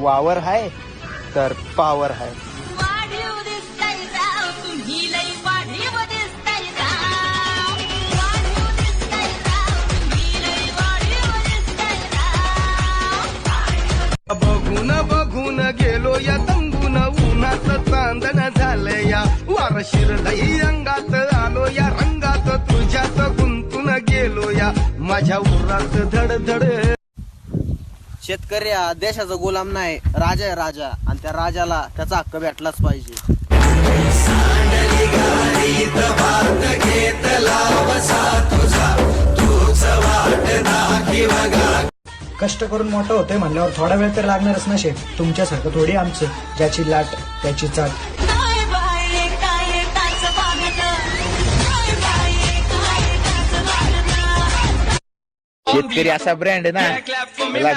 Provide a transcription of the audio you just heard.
वावर हाय तर पावर हाय बघून बघून गेलो या तंबून उन्हात चांदण झालं या वार शिरलई अंगात आलो या रंगात तुझ्यात गुंतून गेलो या. माझ्या उरात धडधड शेतकरी हा देशाचा गुलाम नाही राजा आहे राजा. आणि त्या राजाला त्याचा हक्क भेटलाच पाहिजे. कष्ट करून मोठं होतंय म्हणल्यावर थोडा वेळ तर लागणारच ना शेठ तुमच्यासारखं थोडी आमचं ज्याची लाट त्याची चाट. शेतकरी असा ब्रँड आहे ना त्याला